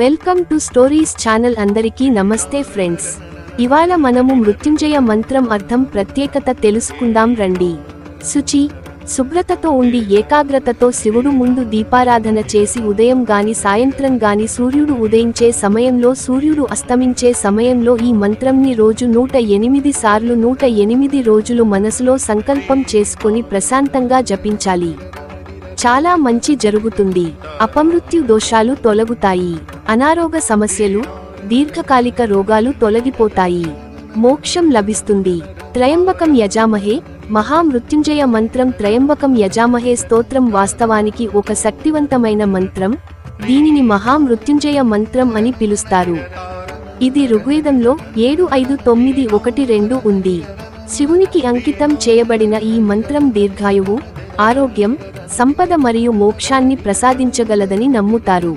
Welcome to stories channel అందరికీ నమస్తే friends. ఇవాళ మనము మృత్యుంజయ మంత్రం అర్థం ప్రత్యేకత తెలుసుకుందాం రండి. శుచి శుభ్రతతో ఉండి ఏకాగ్రతతో శివుడు ముందు దీపారాధన చేసి ఉదయం గాని సాయంత్రం గాని సూర్యుడు ఉదయించే సమయంలో సూర్యుడు అస్తమించే సమయంలో ఈ మంత్రంని రోజు నూట ఎనిమిది సార్లు నూట ఎనిమిది రోజులు మనసులో సంకల్పం చేసుకొని ప్రశాంతంగా జపించాలి. చాలా మంచి జరుగుతుంది. అపమృత్యు దోషాలు తొలగుతాయి. అనారోగ్య సమస్యలు దీర్ఘకాలిక రోగాలు తొలగిపోతాయి. మోక్షం లభిస్తుంది. త్రయంబకం యజామహే మహామృత్యుంజయ మంత్రం త్రయంబకం యజామహే స్తోత్రం వాస్తవానికి ఒక శక్తివంతమైన మంత్రం దీనిని మహామృత్యుంజయ మంత్రం అని పిలుస్తారు. ఇది ఋగ్వేదంలో ఏడు ఐదు తొమ్మిది ఒకటి రెండు ఉంది. శివునికి అంకితం చేయబడిన ఈ మంత్రం దీర్ఘాయువు ఆరోగ్యం సంపద మరియు మోక్షాన్ని ప్రసాదించగలదని నమ్ముతారు.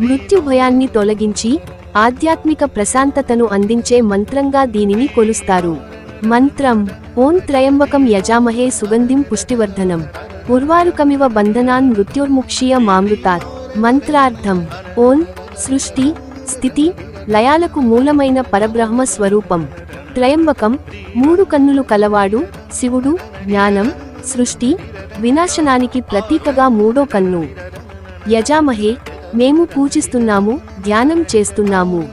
మృత్యు భయాన్ని తొలగించి ఆధ్యాత్మిక ప్రశాంతతను అందించే మంత్రంగా దీనిని కొలుస్తారు. మంత్రం ఓం త్రయంబకం యజామహే సుగంధిం పుష్టివర్ధనం. ఉర్వారుకమివ బంధనాన్ మృత్యుర్ముక్షీయ మామృతాత్. మంత్రార్థం ఓం సృష్టి స్థితి లయాలకు మూలమైన పరబ్రహ్మ స్వరూపం త్రయంబకం మూడు కన్నులు కలవాడు శివుడు జ్ఞానం సృష్టి వినాశనానికి ప్రతీకగా మూడో కన్ను. యజామహే మేము పూజిస్తున్నాము ధ్యానం చేస్తున్నాము.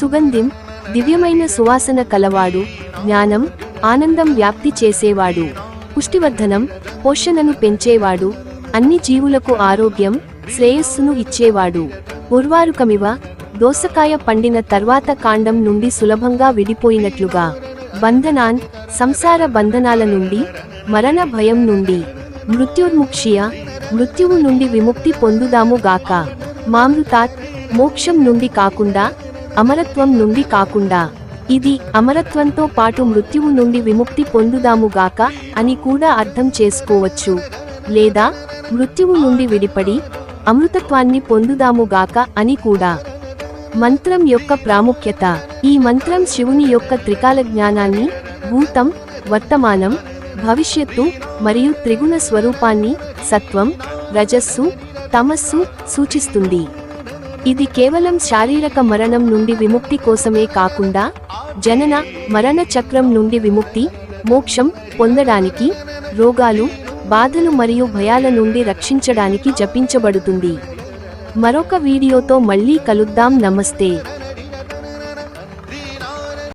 సుగంధిం దివ్యమైన సువాసన కలవాడు జ్ఞానం ఆనందం వ్యాప్తి చేసేవాడు. పుష్టివర్ధనం పోషణను పెంచేవాడు అన్ని జీవులకు ఆరోగ్యం శ్రేయస్సును ఇచ్చేవాడు. ఉర్వారుకమివ దోసకాయ పండిన తర్వాత కాండం నుండి సులభంగా విడిపోయినట్లుగా. బంధనాన్ సంసార బంధనాల నుండి మరణ భయం నుండి మృత్యుర్ముక్షియ మృత్యువు నుండి విముక్తి పొందుదాము గాక. మామృతాత్ మోక్షం నుండి కాకుండా అమరత్వం నుండి కాకుండా. ఇది అమరత్వంతో పాటు మృత్యువు నుండి విముక్తి పొందుదాము గాక అని కూడా అర్థం చేసుకోవచ్చు. లేదా మృత్యువు నుండి విడిపడి అమృతత్వాన్ని పొందుదాము గాక అని కూడా. మంత్రం యొక్క ప్రాముఖ్యత. ఈ మంత్రం శివుని యొక్క త్రికాల జ్ఞానాన్ని భూతం వర్తమానం భవిష్యత్తు మరియు త్రిగుణ స్వరూపాన్ని సత్వం రజస్సు తమస్సు సూచిస్తుంది. ఇది కేవలం శారీరక మరణం నుండి విముక్తి కోసమే కాకుండా జనన మరణ చక్రం నుండి విముక్తి మోక్షం పొందడానికి రోగాలు బాధలు మరియు భయాల నుండి రక్షించడానికి జపించబడుతుంది. మరొక వీడియోతో మళ్ళీ కలుద్దాం. నమస్తే.